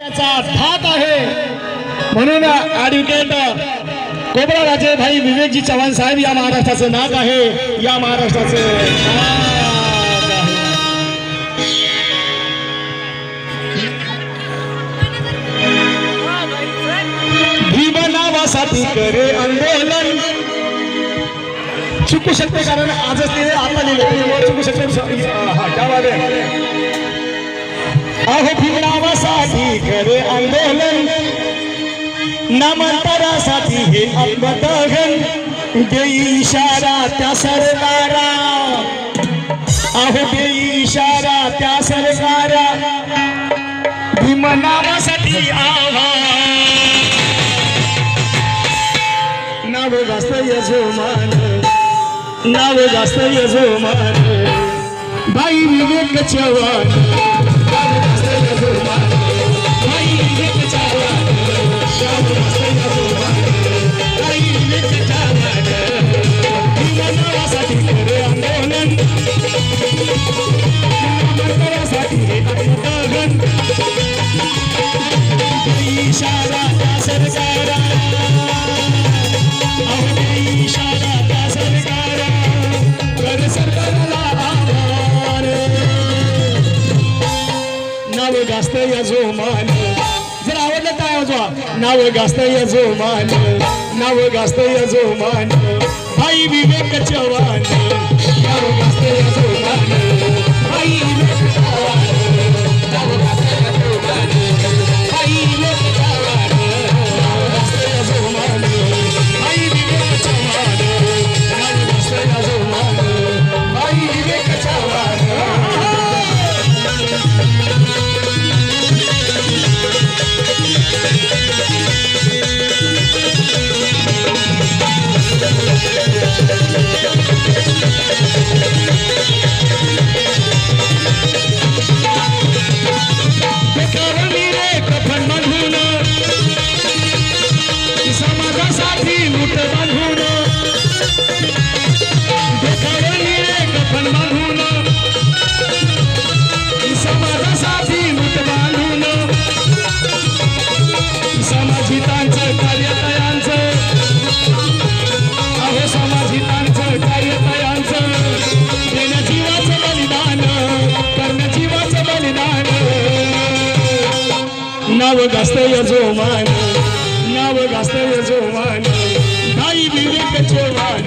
त्याचा आहे म्हणून ऍडव्होकेट कोबरा राजे भाई विवेकजी चव्हाण साहेब या महाराष्ट्राचं नाक आहे या महाराष्ट्राचं नाक नावासाठी करे आंदोलन चुकू शकते कारण आजच ते आता लिहिले चुकू शकते हा क्या अहो भीम नावासाठी करे आंदोलन. नामांतरासाठी हे आत्मदहन देई इशारा त्या सरकारा. अहो देई इशारा त्या सरकारा. भीम नावासाठी आव्हान. नाव जास्त यजमान. नाव जास्त यजमान. बाई विवेक चव्हाण देई इशारा त्या सरकारा नाव गास्त यजोमान जर आवडलं काय वाजवा नाव गास्त यजोमान नाव गास्त यजोमान भाई विवेक चव्हाण. नाव गास्त यजोमान भाई नाव गास्त यजोमान नाव गास्त यजोमान भाई विवेक चव्हाण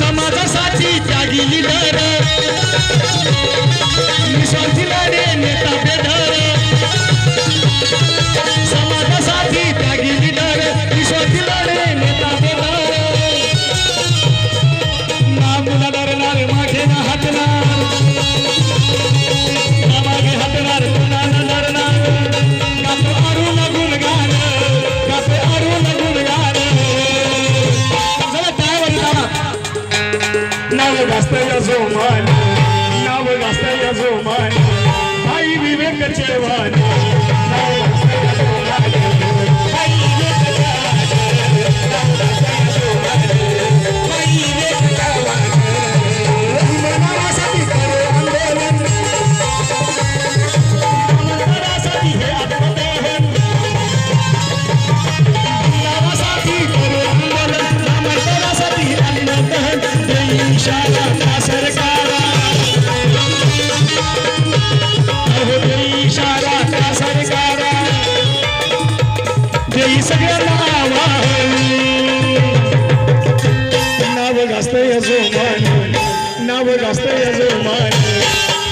समाजासाठी त्यागी लिडर निस्वार्थी लढे नेता बेधर. ना. नाव गास्त यजोमान नाव गास्त जोमान आई विवेक चव्हाण सरकारा देई सगळ्यांना आवाहन नाव गास्त यजोमान नाव गास्त यजोमान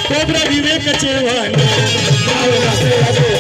कोबरा विवेक चव्हाण नाव गास्त